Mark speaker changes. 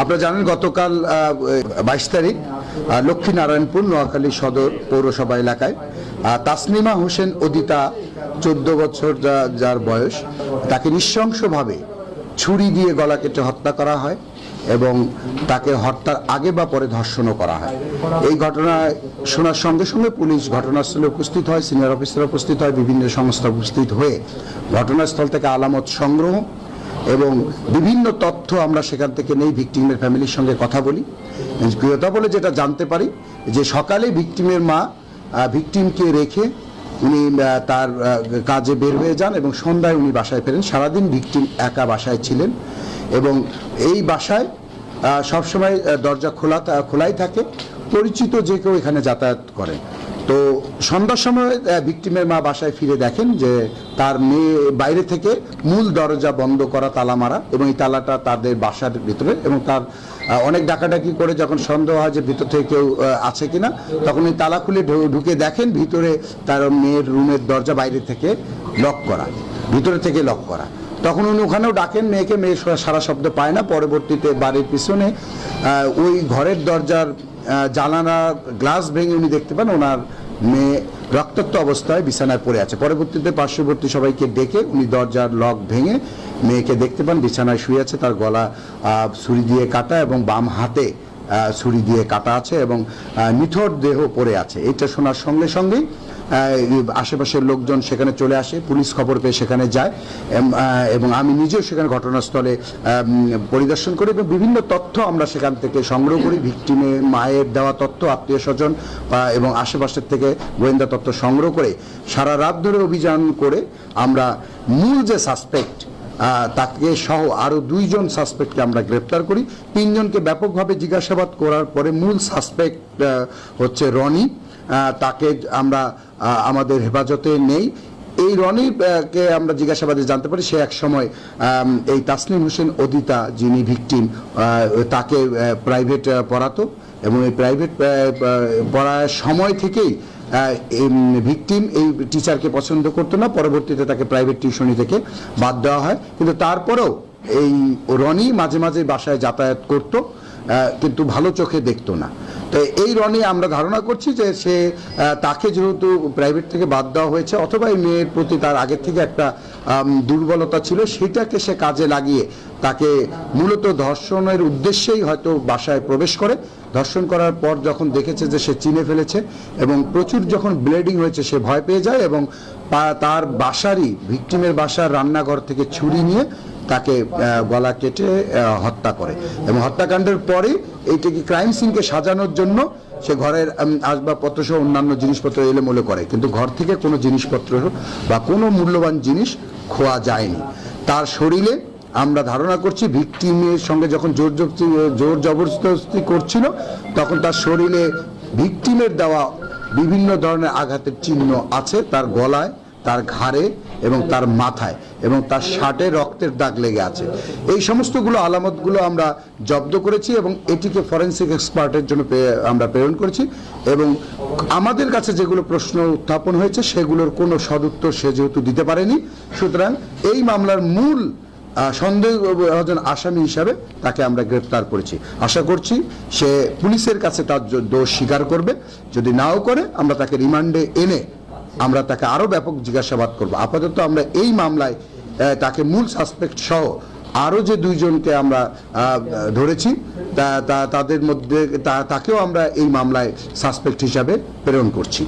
Speaker 1: আপনারা জানেন গতকাল বাইশ তারিখ লক্ষ্মীনারায়ণপুর, নোয়াখালী সদর পৌরসভা এলাকায় তাসনিমা হোসেন অদিতা, চোদ্দ বছর যার বয়স, তাকে নৃশংসভাবে ছুরি দিয়ে গলা কেটে হত্যা করা হয় এবং তাকে হত্যার আগে বা পরে ধর্ষণও করা হয়। এই ঘটনায় শোনার সঙ্গে সঙ্গে পুলিশ ঘটনাস্থলে উপস্থিত হয়, সিনিয়র অফিসার উপস্থিত হয়, বিভিন্ন সংস্থা উপস্থিত হয়ে ঘটনাস্থল থেকে আলামত সংগ্রহ এবং বিভিন্ন তথ্য আমরা সেখান থেকে নেই, ভিকটিমের ফ্যামিলির সঙ্গে কথা বলি। কথা বলে যেটা জানতে পারি, যে সকালে ভিকটিমের মা ভিকটিমকে রেখে উনি তার কাজে বের হয়ে যান এবং সন্ধ্যায় উনি বাসায় ফেরেন। সারাদিন ভিকটিম একা বাসায় ছিলেন এবং এই বাসায় সবসময় দরজা খোলা খোলাই থাকে। পরিচিত যে কেউ এখানে যাতায়াত করেন। তো সন্ধ্যার সময় ভিক্টিমের মা বাসায় ফিরে দেখেন যে তার মেয়ে বাইরে থেকে মূল দরজা বন্ধ করা তালা মারা এবং এই তালাটা তাদের বাসার ভিতরে এবং তার অনেক ডাকাডাকি করে যখন সন্দেহ হয় যে ভিতর থেকে কেউ আছে কিনা, তখন এই তালা খুলে ঢুকে দেখেন ভিতরে তার মেয়ের রুমের দরজা বাইরে থেকে লক করা, ভিতরে থেকে লক করা। তখন উনি ওখানেও ডাকেন, মেয়েকে মেয়ে সারা শব্দ পায় না। পরবর্তীতে বাড়ির পিছনে ওই ঘরের দরজার জানালা গ্লাস ভেঙে উনি দেখতে পান, ওনার মেয়ে রক্তাক্ত অবস্থায় বিছানায় পড়ে আছে। পরবর্তীতে পার্শ্ববর্তী সবাইকে ডেকে উনি দরজার লক ভেঙে মেয়েকে দেখতে পান, বিছানায় শুয়ে আছে, তার গলা ছুরি দিয়ে কাটা এবং বাম হাতে ছুরি দিয়ে কাটা আছে এবং নিথর দেহ পড়ে আছে। এটা শোনার সঙ্গে সঙ্গেই আশেপাশের লোকজন সেখানে চলে আসে, পুলিশ খবর পেয়ে সেখানে যায়। এবং আমি নিজেও সেখানে ঘটনাস্থলে পরিদর্শন করি এবং বিভিন্ন তথ্য আমরা সেখান থেকে সংগ্রহ করি। ভিকটিমে, মায়ের দেওয়া তথ্য, আত্মীয় স্বজন এবং আশেপাশের থেকে গোয়েন্দা তথ্য সংগ্রহ করে সারা রাত ধরে অভিযান করে আমরা মূল যে সাসপেক্ট তাকে সহ আরও দুইজন সাসপেক্টকে আমরা গ্রেপ্তার করি। তিনজনকে ব্যাপকভাবে জিজ্ঞাসাবাদ করার পরে মূল সাসপেক্ট হচ্ছে রনি। তাকে আমরা আমাদের হেফাজতে নেই। এই রনি কে আমরা জিজ্ঞাসাবাদে জানতে পারি, সে এক সময় এই তাসনিম হোসেন অদিতা যিনি ভিকটিম তাকে প্রাইভেট পড়াতো এবং এই প্রাইভেট পড়ার সময় থেকেই ভিকটিম এই টিচারকে পছন্দ করতো না, পরবর্তীতে তাকে প্রাইভেট টিউশনি থেকে বাদ দেওয়া হয়। কিন্তু তারপরেও এই রনি মাঝে মাঝে বাসায় যাতায়াত করতো কিন্তু ভালো চোখে দেখতো না। তো এই রনি আমরা ধারণা করছি যে সে তাকে যেহেতু প্রাইভেট থেকে বাদ দেওয়া হয়েছে, অথবা এই মেয়ের প্রতি তার আগের থেকে একটা দুর্বলতা ছিল, সেটাকে সে কাজে লাগিয়ে তাকে মূলত ধর্ষণের উদ্দেশ্যেই হয়তো বাসায় প্রবেশ করে। ধর্ষণ করার পর যখন দেখেছে যে সে চিনে ফেলেছে এবং প্রচুর যখন ব্লিডিং হয়েছে, সে ভয় পেয়ে যায় এবং তার বাসারই, ভিকটিমের বাসার রান্নাঘর থেকে ছুরি নিয়ে তাকে গলা কেটে হত্যা করে এবং হত্যাকাণ্ডের পরে এইটাকে ক্রাইম সিনকে সাজানোর জন্য সে ঘরের আসবাবপত্র সহ অন্যান্য জিনিসপত্র এলোমেলো করে। কিন্তু ঘর থেকে কোনো জিনিসপত্র বা কোনো মূল্যবান জিনিস খোয়া যায়নি। তার শরীরে আমরা ধারণা করছি ভিকটিমের সঙ্গে যখন জোর জোর জবরদস্তি করছিল, তখন তার শরীরে ভিকটিমের দেওয়া বিভিন্ন ধরনের আঘাতের চিহ্ন আছে, তার গলায়, তার ঘাড়ে এবং তার মাথায় এবং তার শার্টে রক্তের দাগ লেগে আছে। এই সমস্তগুলো আলামতগুলো আমরা জব্দ করেছি এবং এটিকে ফরেন্সিক এক্সপার্টের জন্য আমরা প্রেরণ করেছি এবং আমাদের কাছে যেগুলো প্রশ্ন উত্থাপন হয়েছে, সেগুলোর কোনো সদুত্তর সে যেহেতু দিতে পারেনি, সুতরাং এই মামলার মূল আহ, সন্দেহভাজন আসামি হিসাবে তাকে আমরা গ্রেপ্তার করেছি। আশা করছি সে পুলিশের কাছে তার দোষ স্বীকার করবে। যদি নাও করে আমরা তাকে রিমান্ডে এনে আমরা তাকে আরও ব্যাপক জিজ্ঞাসাবাদ করব। আপাতত আমরা এই মামলায় তাকে মূল সাসপেক্ট সহ আরও যে দুইজনকে আমরা ধরেছি তা- তাদের মধ্যে তাকেও আমরা এই মামলায় সাসপেক্ট হিসাবে প্রেরণ করছি।